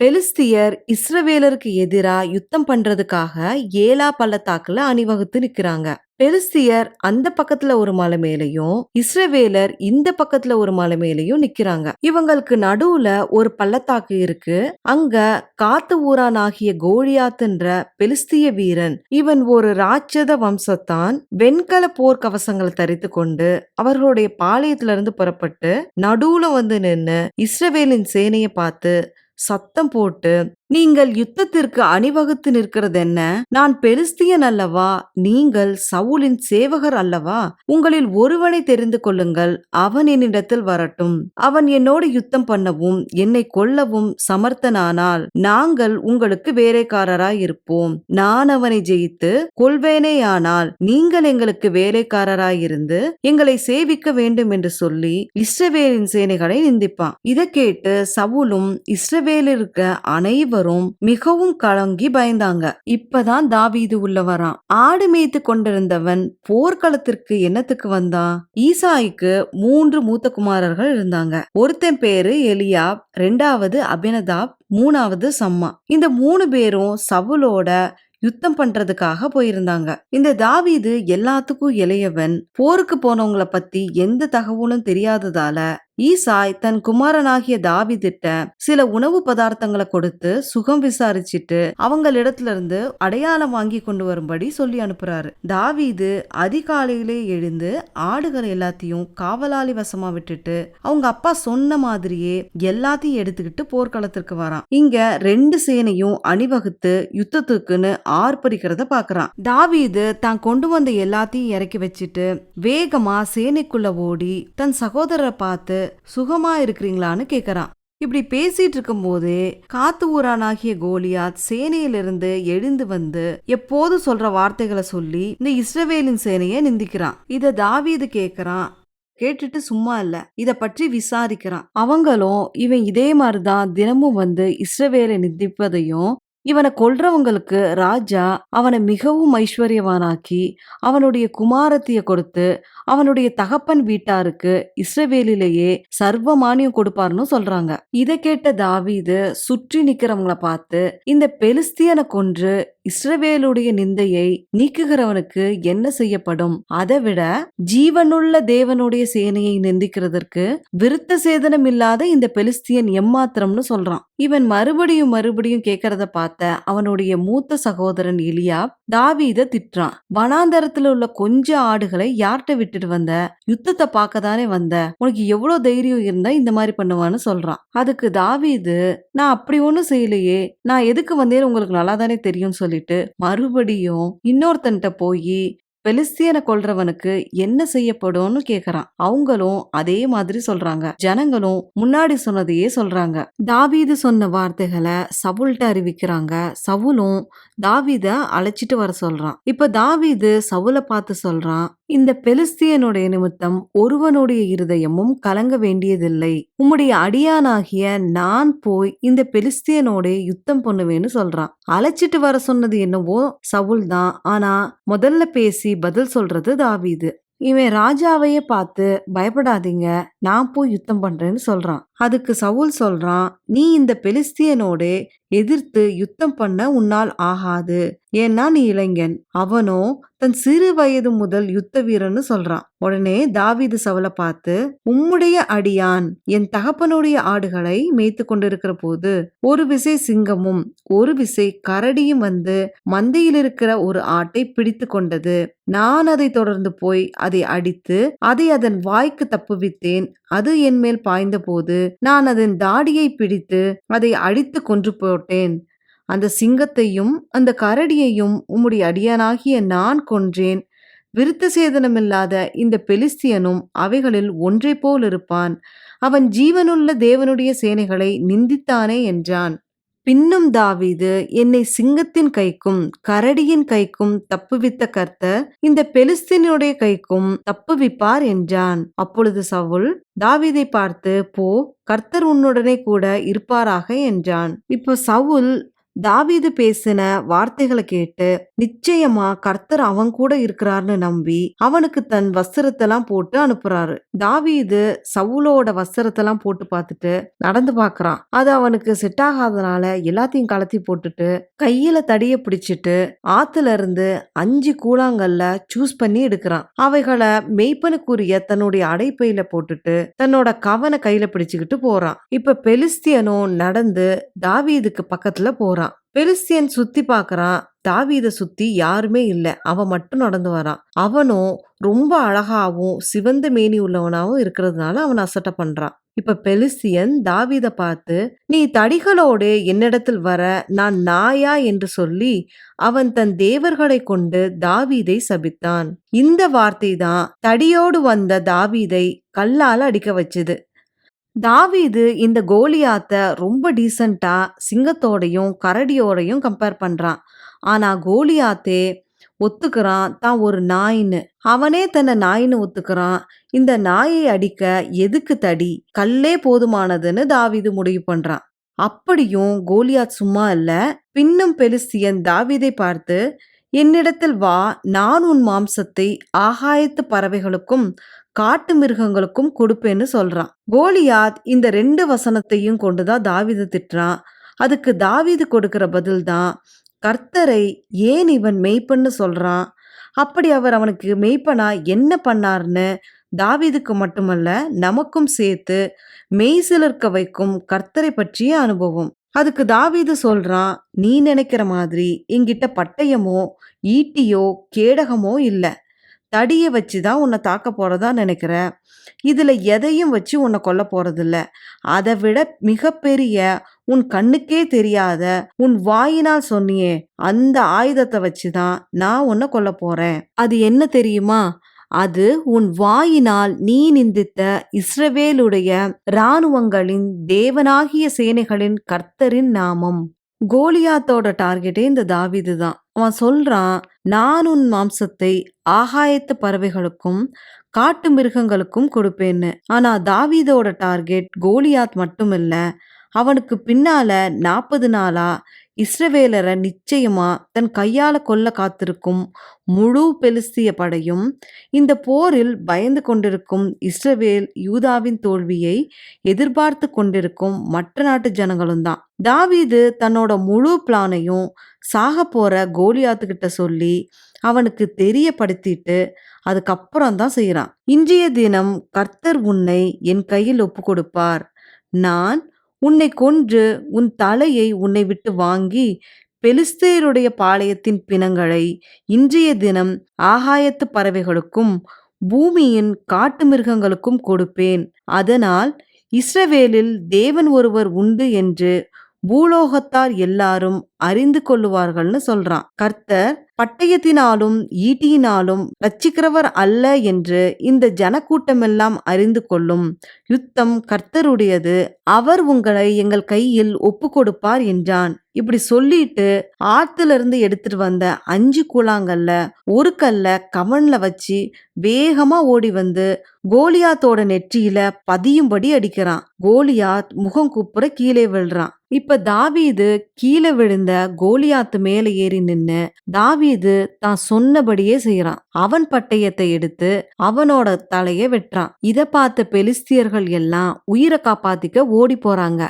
பெலிஸ்தியர் இஸ்ரவேலருக்கு எதிரா யுத்தம் பண்றதுக்காக ஏலா பள்ளத்தாக்குல அணிவகுத்து நிக்கிறாங்க. பெலிஸ்தியர் அந்த பக்கத்துல ஒரு மலை மேலையும் இஸ்ரவேலர் இந்த பக்கத்துல ஒரு மலை மேலையும் நிக்கிறாங்க. இவங்களுக்கு நடுவுல ஒரு பள்ளத்தாக்கு இருக்கு. அங்க காத்து ஊரானாகிய கோழியாத்துன்ற பெலிஸ்திய வீரன் இவன் ஒரு ராட்சத வம்சத்தான் வெண்கல போர் கவசங்களை தரித்து கொண்டு அவர்களுடைய பாளையத்துல இருந்து புறப்பட்டு நடுவுல வந்து நின்னு இஸ்ரவேலின் சேனையை பார்த்து சத்தம் போட்டு நீங்கள் யுத்தத்திற்கு அணிவகுத்து நிற்கிறது என்ன நான் பெலிஸ்தியன் அல்லவா? நீங்கள் சவுலின் சேவகர் அல்லவா? உங்களில் ஒருவனை தெரிந்து கொள்ளுங்கள். அவன் என்னிடத்தில் வரட்டும். அவன் என்னோடு யுத்தம் பண்ணவும் என்னை கொல்லவும் சமர்த்தனானால் நாங்கள் உங்களுக்கு வேலைக்காரராய் இருப்போம் நான் அவனை ஜெயித்து கொள்வேனேயானால் நீங்கள் எங்களுக்கு வேலைக்காரராய் இருந்து எங்களை சேவிக்க வேண்டும் என்று சொல்லி இஸ்ரவேலின் சேனைகளை நிந்திப்பான். இதை கேட்டு சவுலும் இஸ்ரவேலில் இருக்க அனைவரும் மிகவும் கலங்கி பயந்தாங்க. இப்பதான் தாவீது உள்ள வரான். ஆடு மேய்த்து கொண்டிருந்தவன் போர்க்களத்திற்கு என்னத்துக்கு வந்தான் ஈசாய்க்கு மூன்று மூத்த குமாரர்கள் இருந்தாங்க. ஒருத்தன் பேரு எலியா ரெண்டாவது அபினதாப் மூணாவது சம்மா. இந்த மூணு பேரும் சவுலோட யுத்தம் பண்றதுக்காக போயிருந்தாங்க. இந்த தாவீது எல்லாத்துக்கும் இளையவன். போருக்கு போனவங்கள பத்தி எந்த தகவலும் தெரியாததால ஈசாய் தன் குமாரனாகிய தாவிதிட்ட சில உணவு பதார்த்தங்களை கொடுத்து சுகம் விசாரிச்சிட்டு அவங்களிடத்துல இருந்து அடையாளம் வாங்கி கொண்டு வரும்படி சொல்லி அனுப்புறாரு. தாவீது அதிகாலையிலே எழுந்து ஆடுகள் எல்லாத்தையும் காவலாளி வசமா விட்டுட்டு அவங்க அப்பா சொன்ன மாதிரியே எல்லாத்தையும் எடுத்துக்கிட்டு போர்க்களத்திற்கு வரான். இங்க ரெண்டு சேனையும் அணிவகுத்து யுத்தத்துக்குன்னு ஆர்ப்பரிக்கிறத பாக்குறான். தாவீது தான் கொண்டு வந்த எல்லாத்தையும் இறக்கி வச்சுட்டு வேகமா சேனைக்குள்ள ஓடி தன் சகோதரரை பார்த்து சுகமா இருக்கிறீங்களான்னு கேட்குறான் இப்படி பேசிட்டு இருக்கும்போதே காத்து ஊரானாகிய கோலியாத் சேனையிலிருந்து எழுந்து வந்து எப்போது சொல்ற வார்த்தைகளை சொல்லி இந்த இஸ்ரவேலின் சேனையை நிந்திக்கிறான். இத தாவீது கேக்குறான். கேட்டுட்டு சும்மா இல்ல. இத பற்றி விசாரிக்கிறான். அவங்களும் இவன் இதே மாதிரிதான் தினமும் வந்து இஸ்ரவேலை நிந்திப்பதையும் இவனை கொல்றவங்களுக்கு ராஜா அவனை மிகவும் ஐஸ்வர்யவானாக்கி அவனுடைய குமாரத்திய கொடுத்து அவனுடைய தகப்பன் வீட்டாருக்கு இஸ்ரவேலிலேயே சர்வமானியம் கொடுப்பாருன்னு சொல்றாங்க. இதை கேட்ட தாவீது சுற்றி நிக்கிறவங்களை பார்த்து இந்த பெலிஸ்தியனை கொன்று இஸ்ரவேலுடைய நிந்தையை நீக்குகிறவனுக்கு என்ன செய்யப்படும்? அதை விட ஜீவனுள்ள தேவனுடைய சேனையை நிந்திக்கிறதற்கு விருத்த சேதனம் இல்லாத இந்த பெலிஸ்தியன் எம்மாத்திரம்னு சொல்றான். இவன் மறுபடியும் மறுபடியும் கேட்கறத பார்த்து அவனுடைய மூத்த சகோதரன் எலியா தாவீத திட்டுறான். வனாந்தரத்துல உள்ள கொஞ்ச ஆடுகளை யார்கிட்ட விட்டுட்டு வந்த? யுத்தத்தை பார்க்க தானே வந்த? உனக்கு எவ்வளவு தைரியம் இருந்தா இந்த மாதிரி பண்ணுவான்னு சொல்றான். அதுக்கு தாவீது நான் அப்படி ஒன்றும் செய்யலையே. நான் எதுக்கு வந்தேன்னு உங்களுக்கு நல்லா தானே தெரியும்னு சொல்லிட்டு மறுபடியும் இன்னொருத்தன்ட்ட போய் பெலிஸ்தியனை கொல்றவனுக்கு என்ன செய்யப்படும்னு கேக்குறான். அவங்களும் அதே மாதிரி சொல்றாங்க. ஜனங்களும் முன்னாடி சொன்னதையே சொல்றாங்க. தாவீது சொன்ன வார்த்தைகளை சவுல்கிட்ட அறிவிக்கிறாங்க. சவுலும் தாவீத அழைச்சிட்டு வர சொல்றான். இப்ப தாவீது சவுல பார்த்து சொல்றான். இந்த பெலிஸ்தியனுடைய நிமித்தம் ஒருவனுடைய இருதயமும் கலங்க வேண்டியதில்லை. உம்முடைய அடியானாகிய நான் போய் இந்த பெலிஸ்தியனோட யுத்தம் பண்ணுவேன்னு சொல்றான். அழைச்சிட்டு வர சொன்னது என்னவோ சவுல் தான். ஆனா முதல்ல பேசி பதில் சொல்றது தாவீது. இவன் ராஜாவையே பார்த்து பயப்படாதீங்க நான் போய் யுத்தம் பண்றேன்னு சொல்றான். அதுக்கு சவுல் சொல்றான் நீ இந்த பெலிஸ்தியனோடு எதிர்த்து யுத்தம் பண்ண உன்னால் ஆகாது. ஏன்னா நீ இளைஞன். அவனோ தன் சிறு வயது முதல் யுத்த வீரன்னு சொல்றான். உடனே தாவிது சவலை பார்த்து உம்முடைய அடியான் என் தகப்பனுடைய ஆடுகளை மேய்த்து கொண்டிருக்கிற போது ஒரு விசை சிங்கமும் ஒரு விசை கரடியும் வந்து மந்தையில் இருக்கிற ஒரு ஆட்டை பிடித்து கொண்டது. நான் அதை தொடர்ந்து போய் அதை அடித்து அதை அதன் வாய்க்கு தப்புவித்தேன். அது என் மேல் பாய்ந்தபோது நான் அதன் தாடியை பிடித்து அதை அடித்து கொன்று போட்டேன். அந்த சிங்கத்தையும் அந்த கரடியையும் உம்முடைய அடியானாகிய நான் கொன்றேன். விருத்த சேதனமில்லாத இந்த பெலிஸ்தியனும் அவைகளில் ஒன்றை போல் இருப்பான். அவன் ஜீவனுள்ள தேவனுடைய சேனைகளை நிந்தித்தானே என்றான். பின்னும் தாவீது என்னை சிங்கத்தின் கைக்கும் கரடியின் கைக்கும் தப்புவித்த கர்த்தர் இந்த பெலிஸ்தீனுடைய கைக்கும் தப்புவிப்பார் என்றான். அப்பொழுது சவுல் தாவீதை பார்த்து போ கர்த்தர் உன்னுடனே கூட இருப்பாராக என்றான். இப்போ சவுல் தாவீது பேசின வார்த்தைகளை கேட்டு நிச்சயமா கர்த்தர் அவன் கூட இருக்கிறார்னு நம்பி அவனுக்கு தன் வஸ்திரத்தெல்லாம் போட்டு அனுப்புறாரு. தாவீது சவுலோட வஸ்திரத்தெல்லாம் போட்டு பார்த்துட்டு நடந்து பாக்குறான் அது அவனுக்கு செட் ஆகாதனால எல்லாத்தையும் கலத்தி போட்டுட்டு கையில தடிய பிடிச்சிட்டு ஆத்துல இருந்து அஞ்சு கூழாங்கல்ல சூஸ் பண்ணி எடுக்கிறான். அவைகளை மெய்ப்பனுக்குரிய தன்னுடைய அடைப்பையில போட்டுட்டு தன்னோட கவனை கையில பிடிச்சுக்கிட்டு போறான். இப்ப பெலிஸ்தியனும் நடந்து தாவீதுக்கு பக்கத்துல போறான். பெலிஸ்தியன் சுத்தி பாக்குறான் தாவீத சுத்தி யாருமே இல்ல அவன் மட்டும் நடந்து வரான். அவனும் ரொம்ப அழகாவும் சிவந்த மேனி உள்ளவனாவும் இருக்கிறதுனால அவன் அசட்டை பண்றான். இப்ப பெலிசியன் தாவீத பார்த்து நீ தடிகளோடு என்னிடத்தில் வர நான் நாயா? என்று சொல்லி அவன் தன் தேவர்களை கொண்டு தாவீதை சபித்தான். இந்த வார்த்தை தான் தடியோடு வந்த தாவீதை கல்லால் அடிக்க வச்சது. தாவீது இந்த கோலியாத்த ரொம்ப டீசெண்டா சிங்கத்தோடையும் கரடியோடையும் கம்பேர் பண்றான். ஆனா கோலியாத்தே ஒத்துக்கிறான் தான் ஒரு நாயின்னு. அவனே தன்னை நாயின்னு ஒத்துக்கிறான். இந்த நாயை அடிக்க எதுக்கு தடி? கல்லே போதுமானதுன்னு தாவீது முடிவு பண்றான். அப்படியும் கோலியாத் சும்மா இல்ல. பின்னும் பெலிஸ்தியன் தாவீதை பார்த்து என்னிடத்தில் வா நான் உன் மாம்சத்தை ஆகாயத்து பறவைகளுக்கும் காட்டு மிருகங்களுக்கும் கொடுப்பேன்னு சொல்றான். கோலியாத் இந்த ரெண்டு வசனத்தையும் கொண்டுதான் தாவீது திட்டுறான். அதுக்கு தாவீது கொடுக்கிற பதில் தான் கர்த்தரை ஏன் இவன் மெய்ப்பன்னு சொல்றான்? அப்படி அவர் அவனுக்கு மெய்ப்பனா என்ன பண்ணார்னு? தாவிதுக்கு மட்டுமல்ல நமக்கும் சேர்த்து மெய் சிலர்க்க வைக்கும் கர்த்தரை பற்றிய அனுபவம். அதுக்கு தாவீது சொல்றான் நீ நினைக்கிற மாதிரி என்கிட்ட பட்டயமோ ஈட்டியோ கேடகமோ இல்லை. தடியை வச்சு தான் உன்னை தாக்க போகிறதா நினைக்கிற? இதில் எதையும் வச்சு உன்னை கொல்ல போகிறதில்ல அதை விட மிகப்பெரிய உன் கண்ணுக்கே தெரியாத உன் வாயினால் சொன்னியே அந்த ஆயுதத்தை வச்சு தான் நான் உன்னை கொல்ல போகிறேன் அது என்ன தெரியுமா? அது உன் வாயினால் நீ நிந்தித்த இஸ்ரவேலுடைய இராணுவங்களின் தேவனாகிய சேனைகளின் கர்த்தரின் நாமம். கோலியாத்தோட டார்கெட்டே இந்த தாவிது தான். அவன் சொல்றான் நான் உன் மாம்சத்தை ஆகாயத்து பறவைகளுக்கும் காட்டு மிருகங்களுக்கும் கொடுப்பேன்னு. ஆனா தாவீதோட டார்கெட் கோலியாத் மட்டும் இல்ல அவனுக்கு பின்னால நாற்பது நாளா இஸ்ரவேலரை நிச்சயமா தன் கையால கொல்ல காத்திருக்கும் முழு பெலிஸ்திய படையும் இந்த போரில் பயந்து கொண்டிருக்கும் இஸ்ரவேல் யூதாவின் தோல்வியை எதிர்பார்த்து கொண்டிருக்கும் மற்ற நாட்டு ஜனங்களும் தான். தாவீது தன்னோட முழு பிளானையும் சாக போற கோலியாத்துக்கிட்ட சொல்லி அவனுக்கு தெரியப்படுத்திட்டு அதுக்கப்புறம் தான் செய்யறான் இன்றைய தினம் கர்த்தர் உன்னை என் கையில் ஒப்பு கொடுப்பார் நான் உன்னை கொன்று உன் தலையை உன்னை விட்டு வாங்கி பெலிஸ்தேருடைய பாளையத்தின் பிணங்களை இன்றைய தினம் ஆகாயத்து பறவைகளுக்கும் பூமியின் காட்டு மிருகங்களுக்கும் கொடுப்பேன். அதனால் இஸ்ரவேலில் தேவன் ஒருவர் உண்டு என்று பூலோகத்தார் எல்லாரும் அறிந்து கொள்ளுவார்கள்னு சொல்றான். கர்த்தர் பட்டயத்தினாலும் ஈட்டியினாலும் ரட்சிக்கிறவர் அல்ல என்று இந்த ஜனக்கூட்டமெல்லாம் அறிந்து கொள்ளும் யுத்தம் கர்த்தருடையது. அவர் உங்களை எங்கள் கையில் ஒப்பு கொடுப்பார் என்றான். இப்படி சொல்லிட்டு ஆத்துல இருந்து எடுத்துட்டு வந்த அஞ்சு கூழாங்கல்ல ஒரு கல்ல கவன்ல வச்சு வேகமா ஓடி வந்து கோலியாத்தோட நெற்றியில பதியும்படி அடிக்கிறான். கோலியாத் முகம் குப்புற கீழே விழுறான். இப்ப தாவீது கீழே விழுந்த கோலியாத்து மேல ஏறி நின்னு தாவீது தான் சொன்னபடியே செய்யறான் அவன் பட்டயத்தை எடுத்து அவனோட தலைய வெட்டுறான். இத பார்த்த பெலிஸ்தியர்கள் எல்லாம் உயிரை காப்பாத்திக்க ஓடி போறாங்க.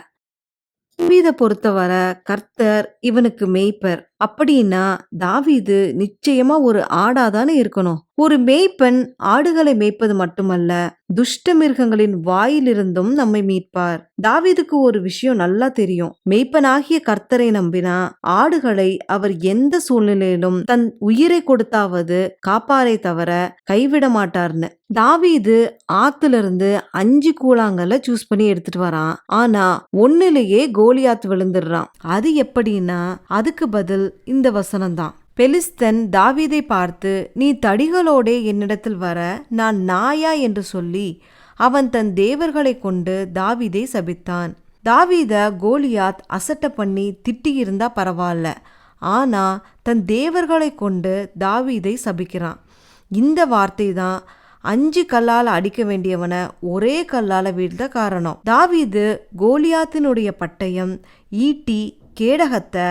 தாவீத பொறுத்தவரை கர்த்தர் இவனுக்கு மேய்ப்பர். அப்படின்னா தாவீது நிச்சயமா ஒரு ஆடாதானே இருக்கணும். ஒரு மேய்ப்பன் ஆடுகளை மேய்ப்பது மட்டுமல்ல துஷ்ட மிருகங்களின் வாயிலிருந்தும் நம்மை மீட்பார். தாவீதுக்கு ஒரு விஷயம் நல்லா தெரியும். மேய்ப்பனாகிய கர்த்தரை நம்பினா ஆடுகளை அவர் எந்த சூழ்நிலையிலும் தன் உயிரை கொடுத்தாவது காப்பாரை தவிர கைவிட மாட்டார்னு. தாவீது ஆத்துல இருந்து அஞ்சு கூழாங்கல்ல சூஸ் பண்ணி எடுத்துட்டு வரான். ஆனா ஒன்னுலயே கோலியாத் விழுந்துடுறான். அது எப்படின்னா அதுக்கு பதில் இந்த வசனம்தான். பெலிஸ்தன் தாவீதை பார்த்து நீ தடிகளோடே என்னிடத்தில் வர நான் நாயா? என்று சொல்லி அவன் தன் தேவர்களை கொண்டு தாவீதை சபித்தான். தாவீத கோலியாத் அசட்ட பண்ணி திட்டியிருந்தா பரவாயில்ல. ஆனா தன் தேவர்களை கொண்டு தாவீதை சபிக்கிறான். இந்த வார்த்தை தான் அஞ்சு கல்லால் அடிக்க வேண்டியவனை ஒரே கல்லால் வீழ்த்த காரணம். தாவீது கோலியாத்தினுடைய பட்டயம் ஈட்டி கேடகத்தை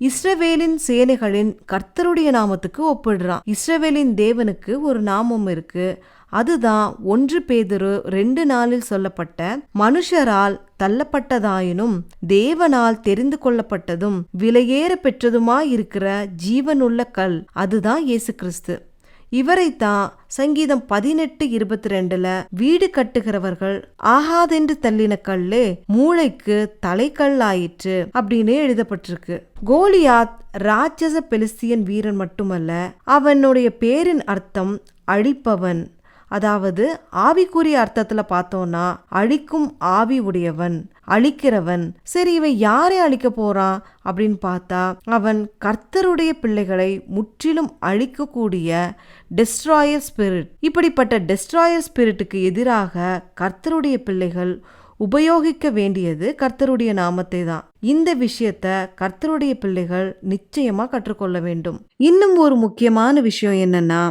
இஸ்ரவேலின் சேனைகளின் கர்த்தருடைய நாமத்துக்கு ஒப்பிடுறான். இஸ்ரவேலின் தேவனுக்கு ஒரு நாமம் இருக்கு. அதுதான் ஒன்று பேதுரு ரெண்டு நாளில் சொல்லப்பட்ட மனுஷரால் தள்ளப்பட்டதாயினும் தேவனால் தெரிந்து கொள்ளப்பட்டதும் விலையேற பெற்றதுமாயிருக்கிற ஜீவனுள்ள கல். அதுதான் இயேசு கிறிஸ்து. இவரைத்தான் சங்கீதம் பதினெட்டு இருபத்தி ரெண்டுல வீடு கட்டுகிறவர்கள் ஆகாதென்று தள்ளின கல்லு மூளைக்கு தலைக்கல் ஆயிற்று அப்படின்னு எழுதப்பட்டிருக்கு. கோலியாத் ராட்சச பெலிஸ்தியன் வீரன் மட்டுமல்ல அவனுடைய பேரின் அர்த்தம் அழிப்பவன் அதாவது ஆவிக்குரிய அர்த்தத்துல பார்த்தோம்னா அழிக்கும் ஆவி உடையவன் அழிக்கிறவன் சரி இவன் யாரை அழிக்க போறான் அப்படின்னு பார்த்தா அவன் கர்த்தருடைய பிள்ளைகளை முற்றிலும் அழிக்கக்கூடிய டெஸ்ட்ராயர் ஸ்பிரிட் இப்படிப்பட்ட டெஸ்ட்ராயர் ஸ்பிரிட்டுக்கு எதிராக கர்த்தருடைய பிள்ளைகள் உபயோகிக்க வேண்டியது கர்த்தருடைய நாமத்தை தான். இந்த விஷயத்த கர்த்தருடைய பிள்ளைகள் நிச்சயமா கற்றுக்கொள்ள வேண்டும். இன்னும் ஒரு முக்கியமான விஷயம் என்னன்னா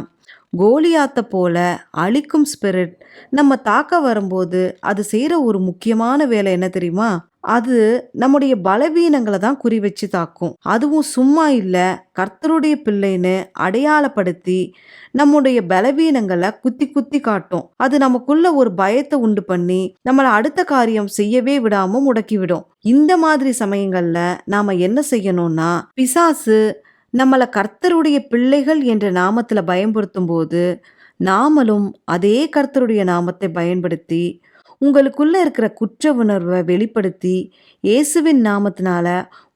கோலியாத்த போல அழிக்கும் ஸ்பிரிட் நம்ம தாக்க வரும்போது அது செய்கிற ஒரு முக்கியமான வேலை என்ன தெரியுமா? அது நம்முடைய பலவீனங்களை தான் குறி வச்சு தாக்கும். அதுவும் சும்மா இல்லை கர்த்தருடைய பிள்ளைன்னு அடையாளப்படுத்தி நம்முடைய பலவீனங்களை குத்தி குத்தி காட்டும். அது நமக்குள்ள ஒரு பயத்தை உண்டு பண்ணி நம்மளை அடுத்த காரியம் செய்யவே விடாம முடக்கிவிடும் இந்த மாதிரி சமயங்கள்ல நாம என்ன செய்யணும்னா பிசாசு நம்மளை கர்த்தருடைய பிள்ளைகள் என்ற நாமத்தில் பயன்படுத்தும் போது நாமளும் அதே கர்த்தருடைய நாமத்தை பயன்படுத்தி உங்களுக்குள்ளே இருக்கிற குற்ற உணர்வை வெளிப்படுத்தி இயேசுவின் நாமத்தினால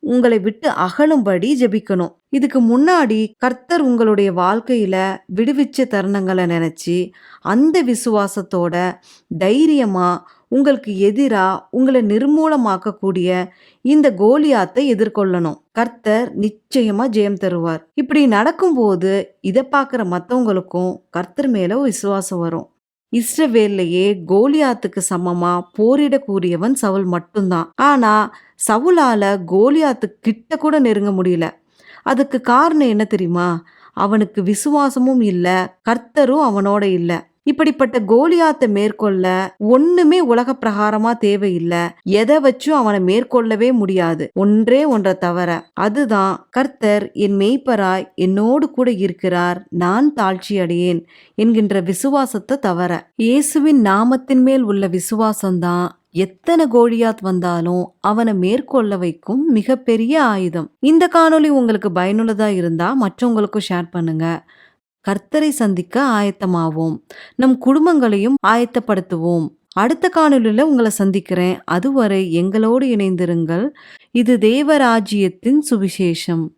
உங்களை விட்டு அகலும்படி ஜெபிக்கணும். இதுக்கு முன்னாடி கர்த்தர் உங்களுடைய வாழ்க்கையில விடுவிச்ச தருணங்களை நினைச்சு அந்த விசுவாசத்தோட தைரியமா உங்களுக்கு எதிரா உங்களை நிர்மூலமாக்கக்கூடிய இந்த கோலியாத்தை எதிர்கொள்ளணும். கர்த்தர் நிச்சயமா ஜெயம் தருவார். இப்படி நடக்கும்போது இதை பார்க்குற மற்றவங்களுக்கும் கர்த்தர் மேல விசுவாசம் வரும். இஸ்ரவேல்லையே கோலியாத்துக்கு சமமா போரிடக்கூடியவன் சவுல் மட்டும்தான். ஆனா சவுலால கோலியாத்து கிட்ட கூட நெருங்க முடியல. அதுக்கு காரணம் என்ன தெரியுமா? அவனுக்கு விசுவாசமும் இல்ல கர்த்தரும் அவனோட இல்ல. இப்படிப்பட்ட கோலியாத்தை மேற்கொள்ள ஒண்ணுமே உலக பிரகாரமா தேவையில்லை. எதை வச்சும் அவனை மேற்கொள்ளவே முடியாது. ஒன்றே ஒன்றை தவிர அதுதான் கர்த்தர் என் மெய்ப்பராய் என்னோடு கூட இருக்கிறார் நான் தாழ்ச்சி அடையேன் என்கின்ற விசுவாசத்தை தவிர இயேசுவின் நாமத்தின் மேல் உள்ள விசுவாசம்தான் எத்தனை கோழியாத் வந்தாலும் அவனை மேற்கொள்ள வைக்கும் மிகப்பெரிய ஆயுதம். இந்த காணொளி உங்களுக்கு பயனுள்ளதா இருந்தா மற்றவங்களுக்கும் ஷேர் பண்ணுங்க. கர்த்தரை சந்திக்க ஆயத்தமாவோம். நம் குடும்பங்களையும் ஆயத்தப்படுத்துவோம். அடுத்த காணொலியில் உங்களை சந்திக்கிறேன். அதுவரை எங்களோடு இணைந்திருங்கள். இது தேவராஜ்யத்தின் சுவிசேஷம்.